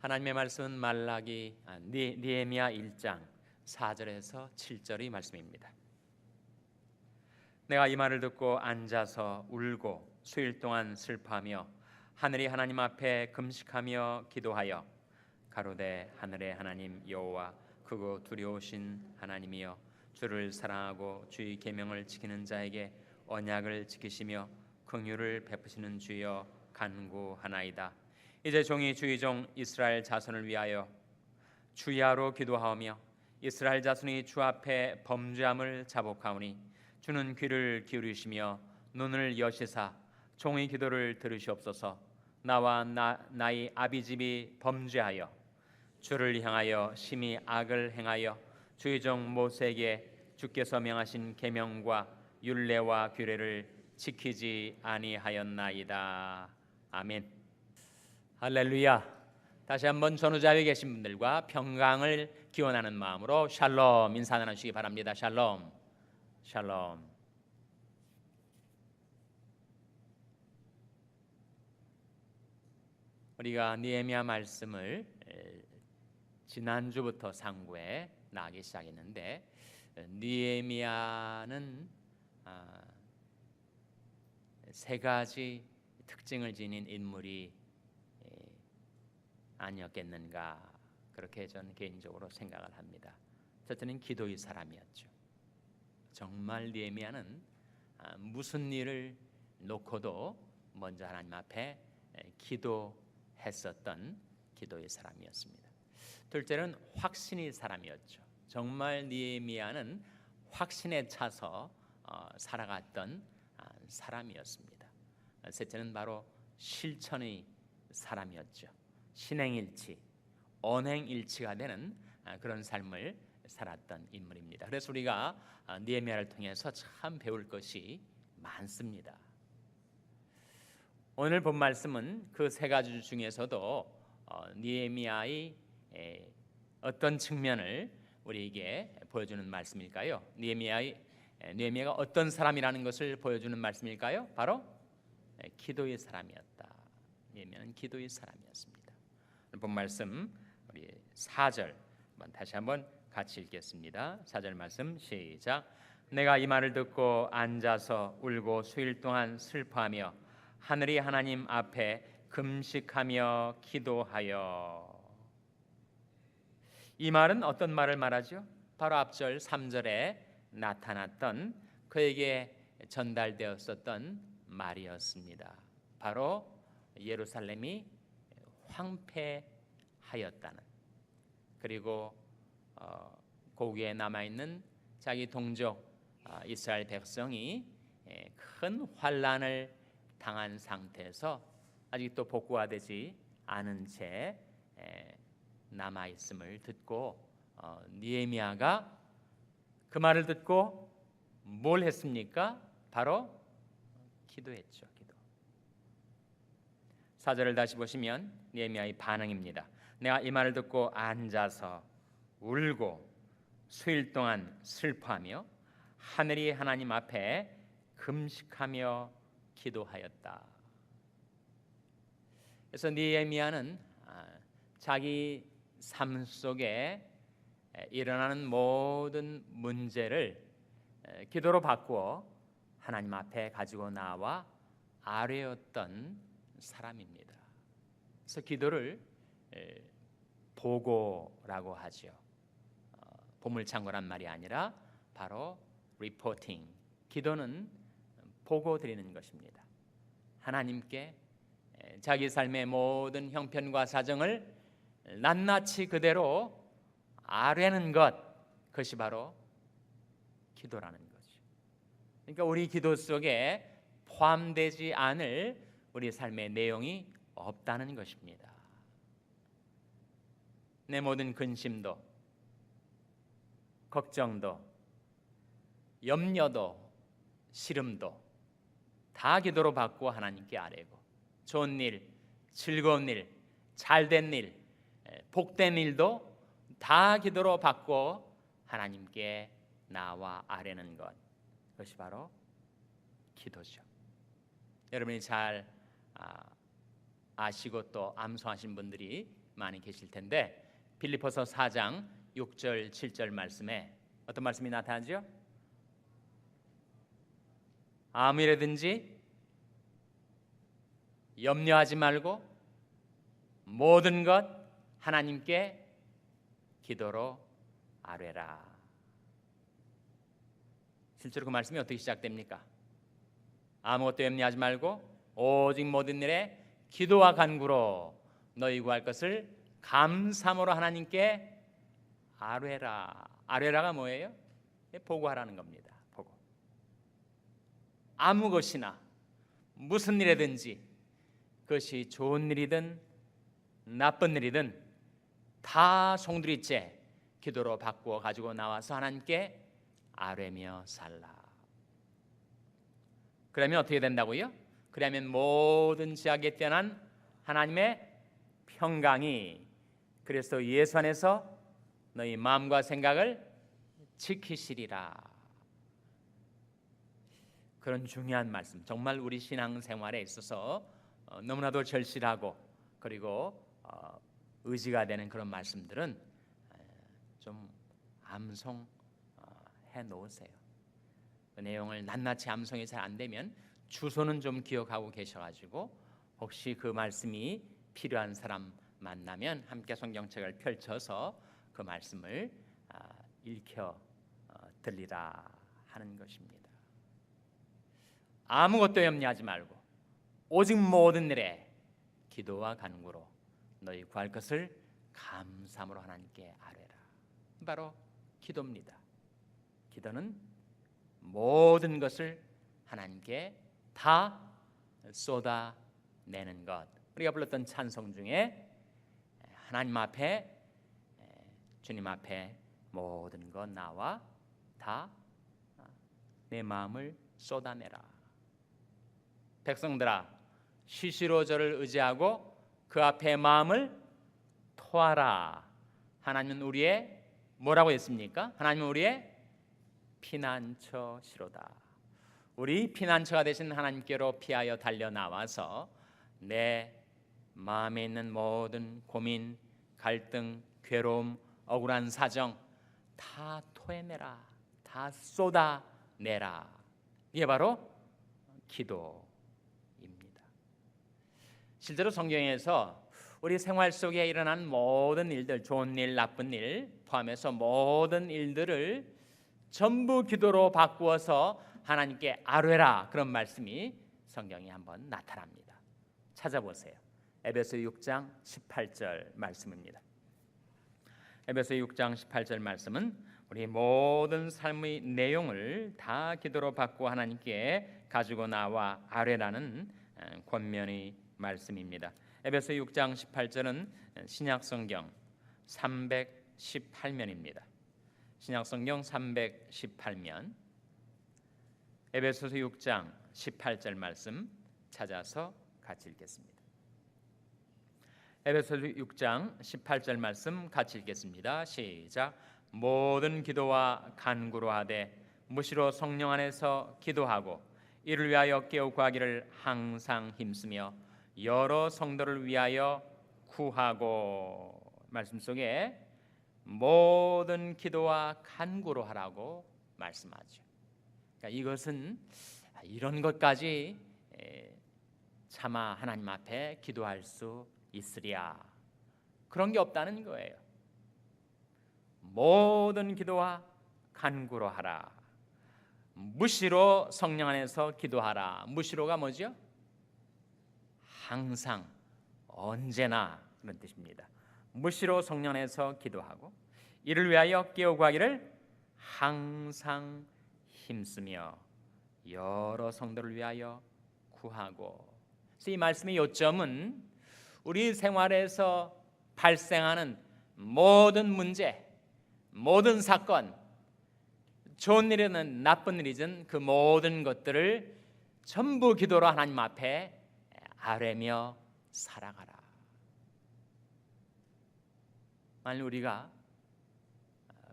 하나님의 말씀은 말라기 아, 니, 니에미야 1장 4절에서 7절의 말씀입니다. 내가 이 말을 듣고 앉아서 울고 수일 동안 슬퍼하며 하늘이 하나님 앞에 금식하며 기도하여 가로되 하늘의 하나님 여호와 크고 두려우신 하나님이여 주를 사랑하고 주의 계명을 지키는 자에게 언약을 지키시며 긍휼을 베푸시는 주여 간구하나이다. 이제 종이 주의 종 이스라엘 자손을 위하여 주야로 기도하오며 이스라엘 자손이 주 앞에 범죄함을 자복하오니 주는 귀를 기울이시며 눈을 여시사 종의 기도를 들으시옵소서 나와 나, 나의 아비집이 범죄하여 주를 향하여 심히 악을 행하여 주의 종 모세에게 주께서 명하신 계명과 율례와 규례를 지키지 아니하였나이다. 아멘. 할렐루야. 다시 한번 전후자에 계신 분들과 평강을 기원하는 마음으로 샬롬 인사 나누시기 바랍니다. 샬롬. 샬롬. 우리가 니에미야 말씀을 지난주부터 상고에 나기 시작했는데 니에미야는 아, 세 가지 특징을 지닌 인물이 아니었겠는가 그렇게 저는 개인적으로 생각을 합니다. 첫째는 기도의 사람이었죠. 정말 니에미야는 아, 무슨 일을 놓고도 먼저 하나님 앞에 기도했었던 기도의 사람이었습니다. 둘째는 확신의 사람이었죠. 정말 니에미야는 확신에 차서 어, 살아갔던 아, 사람이었습니다. 셋째는 바로 실천의 사람이었죠. 신행일치, 언행일치가 되는 아, 그런 삶을 살았던 인물입니다. 그래서 우리가 아, 니에미야를 통해서 참 배울 것이 많습니다. 오늘 본 말씀은 그 세 가지 중에서도 어, 니에미야의 어떤 측면을 우리에게 보여주는 말씀일까요? 니에미야의 니에미야가 어떤 사람이라는 것을 보여주는 말씀일까요? 바로 기도의 사람이었다. 니에미야는 기도의 사람이었습니다. 본 말씀 우리 4절 다시 한번 같이 읽겠습니다. 4절 말씀 시작. 내가 이 말을 듣고 앉아서 울고 수일 동안 슬퍼하며 하늘이 하나님 앞에 금식하며 기도하여 이 말은 어떤 말을 말하죠? 바로 앞절 3절에 나타났던 그에게 전달되었었던 말이었습니다. 바로 예루살렘이 황폐하였다는 그리고 어, 고기에 남아 있는 자기 동족 어, 이스라엘 백성이 에, 큰 환란을 당한 상태에서 아직도 복구화되지 않은 채 에, 남아 있음을 듣고 어, 니에미아가 그 말을 듣고 뭘 했습니까? 바로 기도했죠. 기도. 사절을 다시 보시면 니에미아의 반응입니다. 내가 이 말을 듣고 앉아서 울고 수일 동안 슬퍼하며 하늘이 하나님 앞에 금식하며 기도하였다. 그래서 니에미아는 아, 자기 삶 속에 일어나는 모든 문제를 기도로 바꾸어 하나님 앞에 가지고 나와 아뢰었던 사람입니다. 그래서 기도를 보고라고 하죠. 어, 보물창고란 말이 아니라 바로 리포팅. 기도는 보고 드리는 것입니다. 하나님께 자기 삶의 모든 형편과 사정을 낱낱이 그대로 아뢰는 것 그것이 바로 기도라는 거죠. 그러니까 우리 기도 속에 포함되지 않을 우리 삶의 내용이 없다는 것입니다. 내 모든 근심도, 걱정도, 염려도, 시름도 다 기도로 받고 하나님께 아뢰고 좋은 일, 즐거운 일, 잘된 일, 복된 일도 다 기도로 받고 하나님께 나와 아뢰는 것 그것이 바로 기도죠. 여러분이 잘 아, 아시고 또 암송하신 분들이 많이 계실 텐데 빌리포서 4장 6절 7절 말씀에 어떤 말씀이 나타나죠? 일에든지 염려하지 말고 모든 것 하나님께 기도로 아뢰라. 실제로 그 말씀이 어떻게 시작됩니까? 아무것도 염려하지 말고 오직 모든 일에 기도와 간구로 너희 구할 것을 감사함으로 하나님께 아뢰라. 아뢰라가 뭐예요? 보고하라는 겁니다. 보고. 아무 것이나 무슨 일이든지 그것이 좋은 일이든 나쁜 일이든 다 송두리째 기도로 바꾸어 가지고 나와서 하나님께 아뢰며 살라. 그러면 어떻게 된다고요? 그러면 모든 지하에 뛰어난 하나님의 평강이 그래서 예수 안에서 너희 마음과 생각을 지키시리라. 그런 중요한 말씀. 정말 우리 신앙 생활에 있어서 어, 너무나도 절실하고 그리고 어, 의지가 되는 그런 말씀들은 좀 암송해 어, 놓으세요. 그 내용을 낱낱이 암송이 잘 안 되면 주소는 좀 기억하고 계셔가지고 혹시 그 말씀이 필요한 사람 만나면 함께 성경책을 펼쳐서 그 말씀을 아, 읽혀 들리라 하는 것입니다. 아무것도 염려하지 말고 오직 모든 일에 기도와 간구로 너희 구할 것을 감사함으로 하나님께 아뢰라. 바로 기도입니다. 기도는 모든 것을 하나님께 다 쏟아내는 것. 우리가 불렀던 찬송 중에 하나님 앞에 주님 앞에 모든 것 나와 다 내 마음을 쏟아내라. 백성들아 시시로 저를 의지하고 그 앞에 마음을 토하라. 하나님은 우리의 뭐라고 했습니까? 하나님은 우리의 피난처시로다. 우리 피난처가 되신 하나님께로 피하여 달려 나와서 내 마음에 있는 모든 고민, 갈등, 괴로움, 억울한 사정 다 토해내라. 다 쏟아내라. 이게 바로 기도. 실제로 성경에서 우리 생활 속에 일어난 모든 일들, 좋은 일, 나쁜 일 포함해서 모든 일들을 전부 기도로 바꾸어서 하나님께 아뢰라 그런 말씀이 성경에 한번 나타납니다. 찾아보세요. 에베소 6장 18절 말씀입니다. 에베소 6장 18절 말씀은 우리 모든 삶의 내용을 다 기도로 바꾸어 하나님께 가지고 나와 아뢰라는 권면의 말씀입니다. 에베소 6장 18절은 신약 성경 318면입니다. 신약 성경 318면 에베소서 6장 18절 말씀 찾아서 같이 읽겠습니다. 에베소 6장 18절 말씀 같이 읽겠습니다. 시작. 모든 기도와 간구로 하되 무시로 성령 안에서 기도하고 이를 위하여 깨어 구하기를 항상 힘쓰며 여러 성도를 위하여 구하고 말씀 속에 모든 기도와 간구로 하라고 말씀하죠. 그러니까 이것은 이런 것까지 차마 하나님 앞에 기도할 수 있으랴 그런 게 없다는 거예요. 모든 기도와 간구로 하라. 무시로 성령 안에서 기도하라. 무시로가 뭐죠? 항상 언제나 그런 뜻입니다. 무시로 성령에서 기도하고 이를 위하여 깨어 구하기를 항상 힘쓰며 여러 성도를 위하여 구하고 이 말씀의 요점은 우리 생활에서 발생하는 모든 문제, 모든 사건, 좋은 일이든 나쁜 일이든 그 모든 것들을 전부 기도로 하나님 앞에 아뢰며 살아가라. 만일 우리가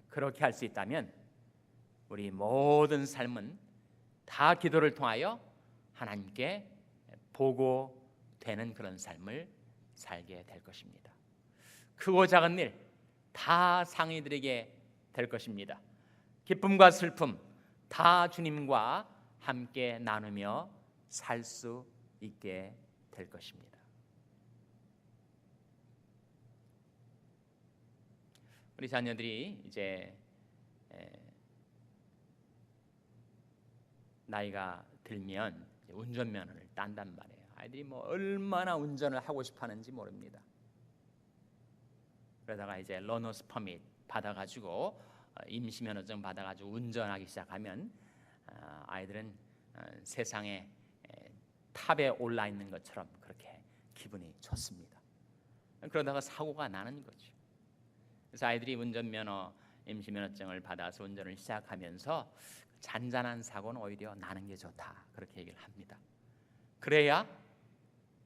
그렇게 할 수 있다면 우리 모든 삶은 다 기도를 통하여 하나님께 보고 되는 그런 삶을 살게 될 것입니다. 크고 작은 일 다 상이들에게 될 것입니다. 기쁨과 슬픔 다 주님과 함께 나누며 살 수 있게 될 것입니다. 우리 자녀들이 이제 나이가 들면 운전면허를 딴단 말이에요. 아이들이 뭐 얼마나 운전을 하고 싶어하는지 모릅니다. 그러다가 이제 러너스 퍼밋 받아가지고 어, 임시면허증 받아가지고 운전하기 시작하면 어, 아이들은 어, 세상에 탑에 올라 있는 것처럼 그렇게 기분이 좋습니다. 그러다가 사고가 나는 거죠. 그래서 아이들이 운전면허 임시면허증을 받아서 운전을 시작하면서 잔잔한 사고는 오히려 나는 게 좋다 그렇게 얘기를 합니다. 그래야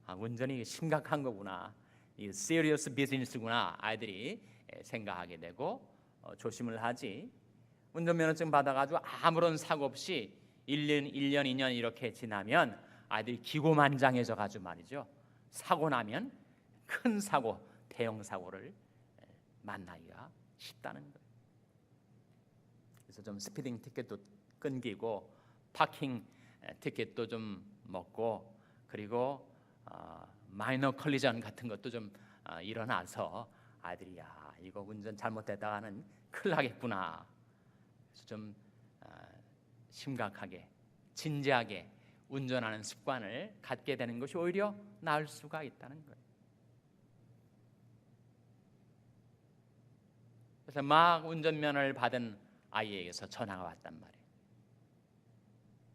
아, 운전이 심각한 거구나, 이 serious business구나 아이들이 생각하게 되고 어, 조심을 하지. 운전면허증 받아가지고 아무런 사고 없이 1년, 1년, 2년 이렇게 지나면 아이들이 기고만장해져 가지고 말이죠. 사고 나면 큰 사고, 대형 사고를 만나기가 쉽다는 거예요. 그래서 좀 스피딩 티켓도 끊기고 파킹 티켓도 좀 먹고 그리고 어, 마이너 컬리전 같은 것도 좀 어, 일어나서 아이들이 야 이거 운전 잘못했다가는 큰일 나겠구나. 그래서 좀 어, 심각하게 진지하게 운전하는 습관을 갖게 되는 것이 오히려 나을 수가 있다는 거예요. 그래서 막 운전면허를 받은 아이에게서 전화가 왔단 말이에요.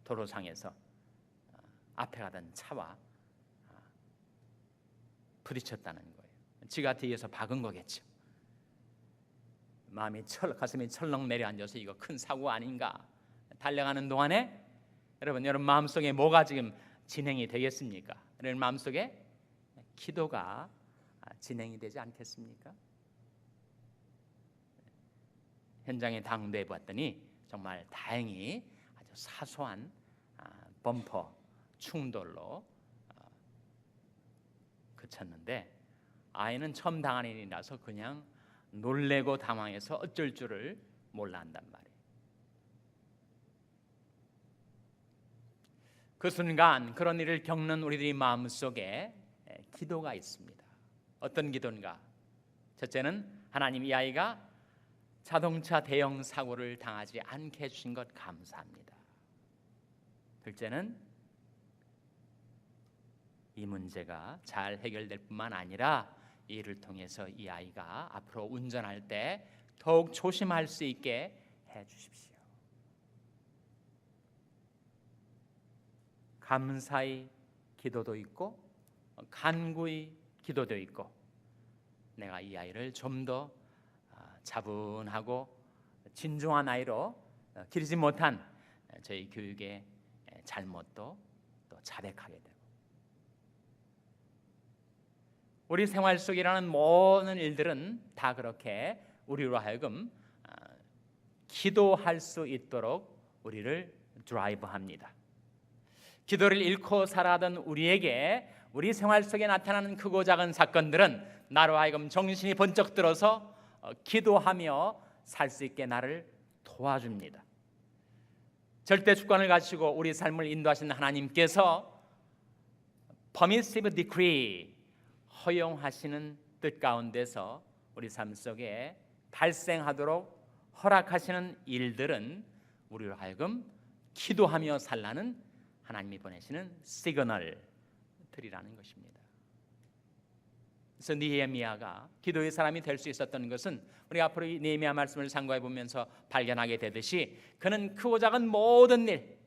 도로상에서 어, 앞에 가던 차와 어, 부딪혔다는 거예요. 지가 뒤에서 박은 거겠죠. 마음이 철 가슴이 철렁 내려앉아서 이거 큰 사고 아닌가 달려가는 동안에 여러분 여러분 마음속에 뭐가 지금 진행이 되겠습니까? 여러분 마음속에 기도가 진행이 되지 않겠습니까? 현장에 당도해 봤더니 정말 다행히 사소한 아, 범퍼 충돌로 어, 그쳤는데 아이는 처음 당한 일이라서 그냥 놀래고 당황해서 어쩔 줄을 몰라 한단 말이에요. 그 순간 그런 일을 겪는 우리들의 마음속에 기도가 있습니다. 어떤 기도인가? 첫째는 하나님 이 아이가 자동차 대형 사고를 당하지 않게 해주신 것 감사합니다. 둘째는 이 문제가 잘 해결될 뿐만 아니라 이를 통해서 이 아이가 앞으로 운전할 때 더욱 조심할 수 있게 해 주십시오. 감사의 기도도 있고 간구의 기도도 있고 내가 이 아이를 좀 더 차분하고 진중한 아이로 어, 기르지 못한 저희 교육의 잘못도 또 자백하게 되고 우리 생활 속에 일어나는 모든 일들은 다 그렇게 우리로 하여금 어, 기도할 수 있도록 우리를 드라이브합니다. 기도를 잃고 살아던 우리에게 우리 생활 속에 나타나는 크고 작은 사건들은 나로 하여금 정신이 번쩍 들어서 어, 기도하며 살 수 있게 나를 도와줍니다. 절대 주권을 가지고 우리 삶을 인도하시는 하나님께서 permissive decree 허용하시는 뜻 가운데서 우리 삶 속에 발생하도록 허락하시는 일들은 우리로 하여금 기도하며 살라는 하나님이 보내시는 시그널들이라는 것입니다. 그래서 니에미아가 기도의 사람이 될 수 있었던 것은 우리 앞으로 이 니에미아 말씀을 상고해 보면서 발견하게 되듯이 그는 크고 작은 모든 일,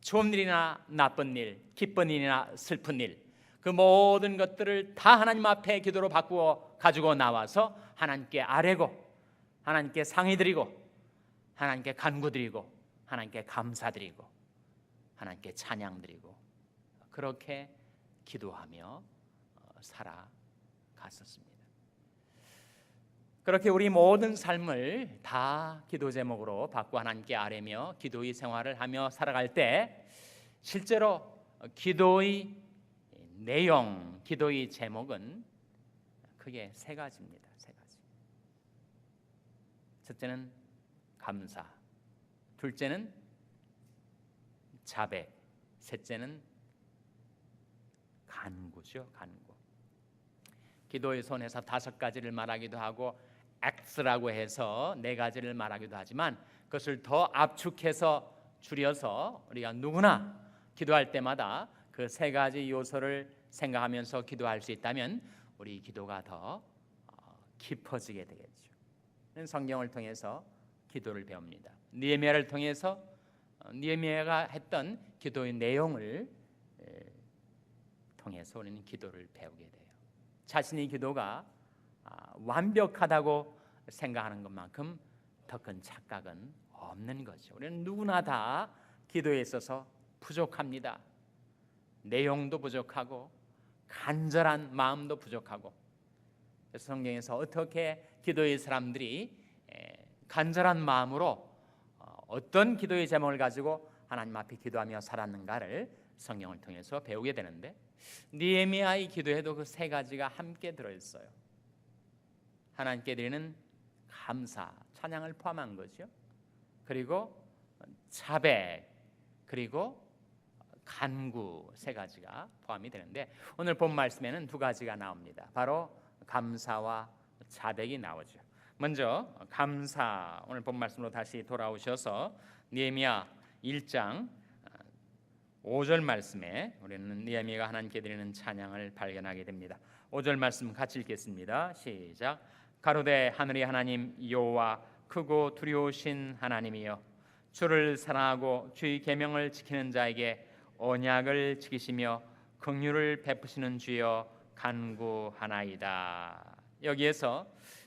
좋은 일이나 나쁜 일, 기쁜 일이나 슬픈 일, 그 모든 것들을 다 하나님 앞에 기도로 바꾸어 가지고 나와서 하나님께 아뢰고 하나님께 상의드리고 하나님께 간구드리고 하나님께 감사드리고 하나님께 찬양드리고 그렇게 기도하며 어, 살아 갔었습니다. 그렇게 우리 모든 삶을 다 기도 제목으로 받고 하나님께 아뢰며 기도의 생활을 하며 살아갈 때 실제로 기도의 내용, 기도의 제목은 크게 세 가지입니다. 세 가지. 첫째는 감사, 둘째는 자백, 셋째는 간구죠. 간구. 기도의 손에서 다섯 가지를 말하기도 하고 X라고 해서 네 가지를 말하기도 하지만 그것을 더 압축해서 줄여서 우리가 누구나 기도할 때마다 그 세 가지 요소를 생각하면서 기도할 수 있다면 우리 기도가 더 어, 깊어지게 되겠죠. 성경을 통해서 기도를 배웁니다. 니에미아를 통해서 어, 니에미아가 했던 기도의 내용을 통해서 우리는 기도를 배우게 돼요. 자신의 기도가 아, 완벽하다고 생각하는 것만큼 더 큰 착각은 없는 거죠. 우리는 누구나 다 기도에 있어서 부족합니다. 내용도 부족하고 간절한 마음도 부족하고 성경에서 어떻게 기도의 사람들이 간절한 마음으로 어, 어떤 기도의 제목을 가지고 하나님 앞에 기도하며 살았는가를 성경을 통해서 배우게 되는데 니에미아의 기도에도 그 세 가지가 함께 들어 있어요. 하나님께 드리는 감사, 찬양을 포함한 거죠. 그리고 자백, 그리고 간구 세 가지가 포함이 되는데 오늘 본 말씀에는 두 가지가 나옵니다. 바로 감사와 자백이 나오죠. 먼저 감사 오늘 본 말씀으로 다시 돌아오셔서 니에미야 1장 5절 말씀에 우리는 니에미야가 하나님께 드리는 찬양을 발견하게 됩니다. 5절 말씀 같이 읽겠습니다. 시작. 가로되 하늘의 하나님 여호와 크고 두려우신 하나님이여 주를 사랑하고 주의 계명을 지키는 자에게 언약을 지키시며 긍휼을 베푸시는 주여 간구하나이다. 여기에서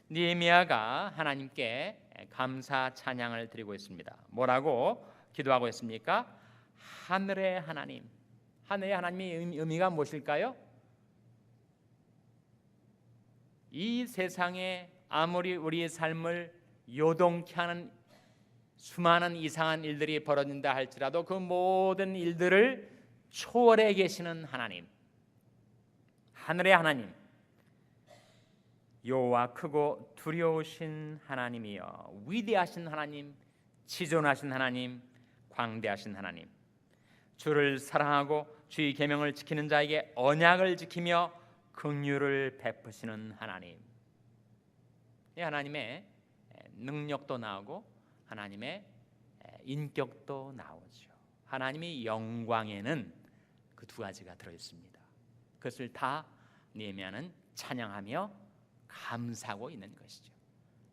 니에미아가 하나님께 감사 찬양을 드리고 있습니다. 뭐라고 기도하고 있습니까? 하늘의 하나님. 하늘의 하나님의 의미가 무엇일까요? 이 세상에 아무리 우리의 삶을 요동케 하는 수많은 이상한 일들이 벌어진다 할지라도 그 모든 일들을 초월해 계시는 하나님. 하늘의 하나님. 여호와 크고 두려우신 하나님이여 위대하신 하나님, 지존하신 하나님, 광대하신 하나님. 주를 사랑하고 주의 계명을 지키는 자에게 언약을 지키며 긍휼을 베푸시는 하나님. 이 하나님의 능력도 나오고 하나님의 인격도 나오죠. 하나님의 영광에는 그 두 가지가 들어 있습니다. 그것을 다 니에미아는 찬양하며 감사하고 있는 것이죠.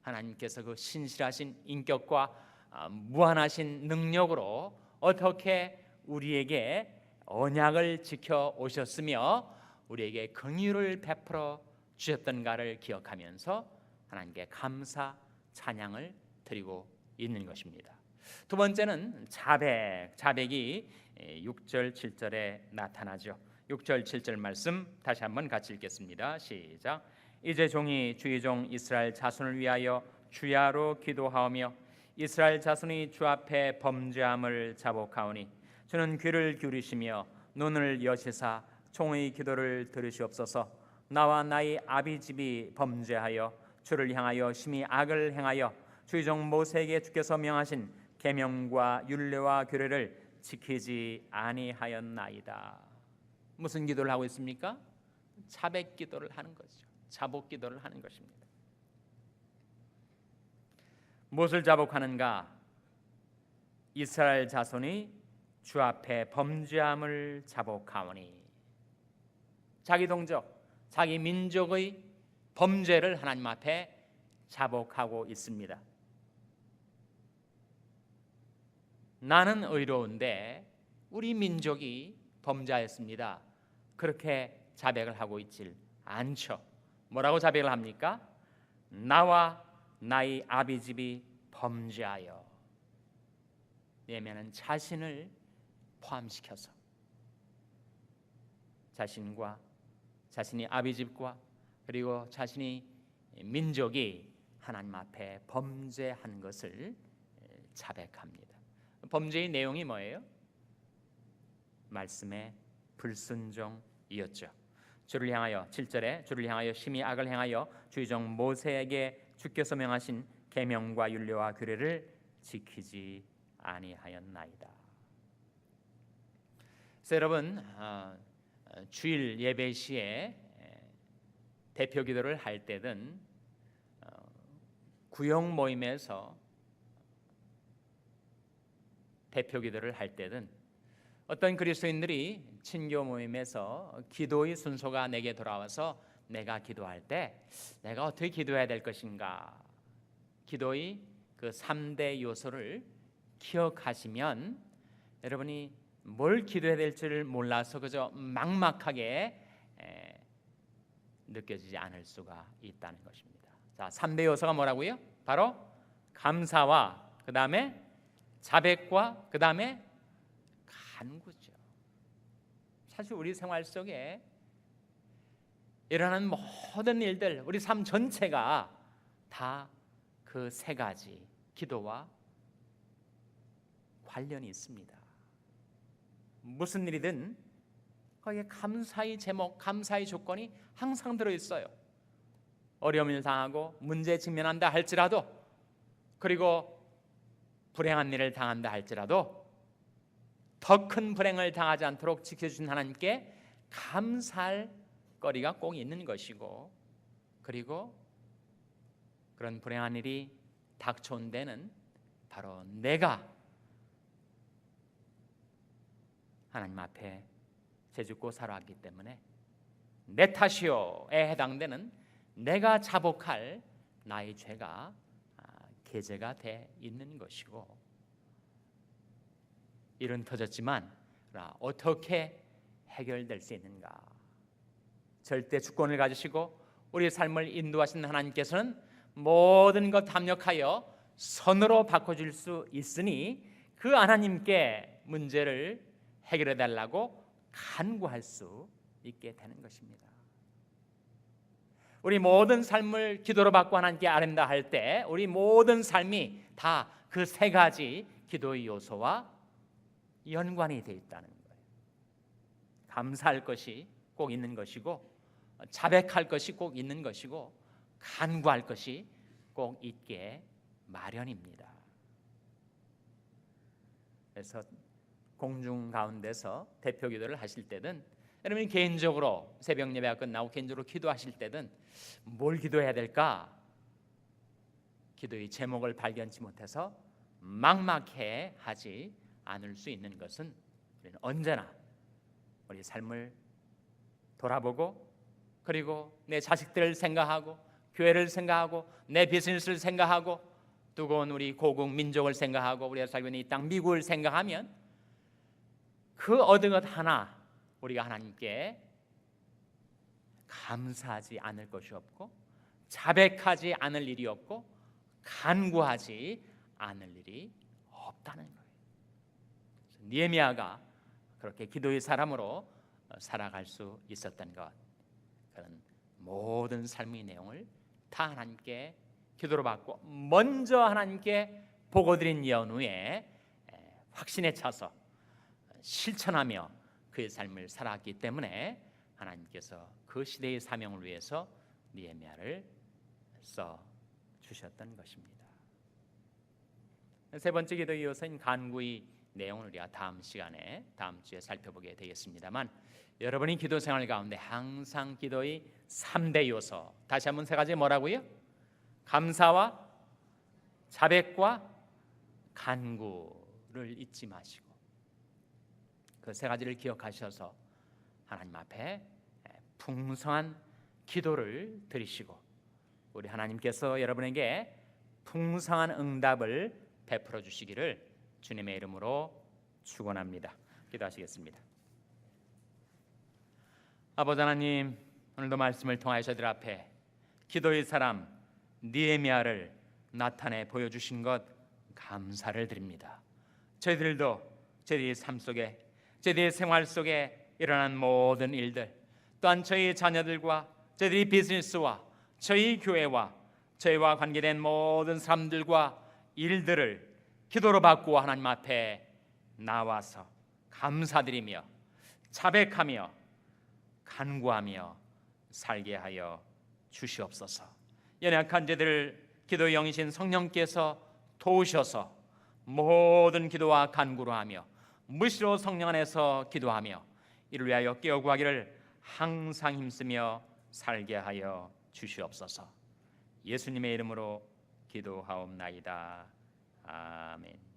하나님께서 그 신실하신 인격과 아, 무한하신 능력으로 어떻게 우리에게 언약을 지켜 오셨으며 우리에게 긍휼을 베풀어 주셨던가를 기억하면서 하나님께 감사 찬양을 드리고 있는 것입니다. 두 번째는 자백. 자백이 6절 7절에 나타나죠. 6절 7절 말씀 다시 한번 같이 읽겠습니다. 시작. 이제 종이 주의 종 이스라엘 자손을 위하여 주야로 기도하오며 이스라엘 자손이 주 앞에 범죄함을 자복하오니 주는 귀를 기울이시며 눈을 여시사 종의 기도를 들으시옵소서 나와 나의 아비 집이 범죄하여 주를 향하여 심히 악을 행하여 주의 종 모세에게 주께서 명하신 계명과 율례와 규례를 지키지 아니하였나이다. 무슨 기도를 하고 있습니까? 자백 기도를 하는 거죠. 자복 기도를 하는 것입니다. 무엇을 자복하는가? 이스라엘 자손이 주 앞에 범죄함을 자복하오니 자기 동족, 자기 민족의 범죄를 하나님 앞에 자복하고 있습니다. 나는 의로운데 우리 민족이 범죄하였습니다. 그렇게 자백을 하고 있질 않죠. 뭐라고 자백을 합니까? 나와 나의 아비 집이 범죄하여 예면은 자신을 포함시켜서 자신과 자신이 아비집과 그리고 자신이 민족이 하나님 앞에 범죄한 것을 자백합니다. 범죄의 내용이 뭐예요? 말씀의 불순종이었죠. 주를 향하여 7절에 주를 향하여 심히 악을 행하여 주의종 모세에게 주께서 명하신 계명과 율례와 규례를 지키지 아니하였나이다. 여러분 어, 어, 주일 예배 시에 에, 대표 기도를 할 때든 어, 구역 모임에서 대표 기도를 할 때든 어떤 그리스도인들이 친교 모임에서 기도의 순서가 내게 돌아와서 내가 기도할 때 내가 어떻게 기도해야 될 것인가 기도의 그 3대 요소를 기억하시면 여러분이 뭘 기도해야 될지를 몰라서 그저 막막하게 에, 느껴지지 않을 수가 있다는 것입니다. 자, 3대 요소가 뭐라고요? 바로 감사와 그다음에 자백과 그다음에 간구죠. 사실 우리 생활 속에 일어나는 모든 일들, 우리 삶 전체가 다 그 세 가지 기도와 관련이 있습니다. 무슨 일이든 거기에 감사의 제목, 감사의 조건이 항상 들어 있어요. 어려움을 당하고 문제에 직면한다 할지라도 그리고 불행한 일을 당한다 할지라도 더 큰 불행을 당하지 않도록 지켜준 하나님께 감사할 거리가 꼭 있는 것이고 그리고 그런 불행한 일이 닥쳐온 데는 바로 내가 하나님 앞에 죄짓고 살아왔기 때문에 내 탓이요에 해당되는 내가 자복할 나의 죄가 아, 계제가 돼 있는 것이고 일은 터졌지만 어떻게 해결될 수 있는가? 절대 주권을 가지시고 우리 삶을 인도하시는 하나님께서는 모든 것 합력하여 선으로 바꿔줄 수 있으니 그 하나님께 문제를 해결해 달라고 간구할 수 있게 되는 것입니다. 우리 모든 삶을 기도로 받고 하나님께 아랜다 할 때 우리 모든 삶이 다 그 세 가지 기도의 요소와 연관이 되어 있다는 거예요. 감사할 것이 꼭 있는 것이고 자백할 것이 꼭 있는 것이고 간구할 것이 꼭 있게 마련입니다. 그래서 공중 가운데서 대표 기도를 하실 때든 여러분이 개인적으로 새벽 예배가 끝나고 개인적으로 기도하실 때든 뭘 기도해야 될까? 기도의 제목을 발견치 못해서 막막해 하지 않을 수 있는 것은 우리는 언제나 우리 삶을 돌아보고 그리고 내 자식들을 생각하고 교회를 생각하고 내 비즈니스를 생각하고 뜨거운 우리 고국 민족을 생각하고 우리가 살고 있는 이 땅 미국을 생각하면 그 얻은 것 하나 우리가 하나님께 감사하지 않을 것이 없고 자백하지 않을 일이 없고 간구하지 않을 일이 없다는 거예요. 니에미아가 그렇게 기도의 사람으로 살아갈 수 있었던 것 그런 모든 삶의 내용을 다 하나님께 기도로 받고 먼저 하나님께 보고 드린 연후에 확신에 차서 실천하며 그의 삶을 살았기 때문에 하나님께서 그 시대의 사명을 위해서 니에미아를 써 주셨던 것입니다. 세 번째 기도 이어서인 간구의 내용을 우리가 다음 시간에 다음 주에 살펴보게 되겠습니다만 여러분이 기도 생활 가운데 항상 기도의 3대 요소 다시 한번 세 가지 뭐라고요? 감사와 자백과 간구를 잊지 마시고 그 세 가지를 기억하셔서 하나님 앞에 풍성한 기도를 드리시고 우리 하나님께서 여러분에게 풍성한 응답을 베풀어 주시기를 주님의 이름으로 축원합니다. 기도하시겠습니다. 아버지 하나님 오늘도 말씀을 통하여 저희들 앞에 기도의 사람 니에미아를 나타내 보여 주신 것 감사를 드립니다. 저희들도 저희의 삶 속에 저희의 생활 속에 일어난 모든 일들 또한 저희 자녀들과 저희들이 비즈니스와 저희 교회와 저희와 관계된 모든 사람들과 일들을 기도로 바꾸어 하나님 앞에 나와서 감사드리며 자백하며 간구하며 살게 하여 주시옵소서. 연약한 자들 기도 영이신 성령께서 도우셔서 모든 기도와 간구로 하며 무시로 성령 안에서 기도하며 이를 위하여 깨어 구하기를 항상 힘쓰며 살게 하여 주시옵소서. 예수님의 이름으로 기도하옵나이다. 아멘.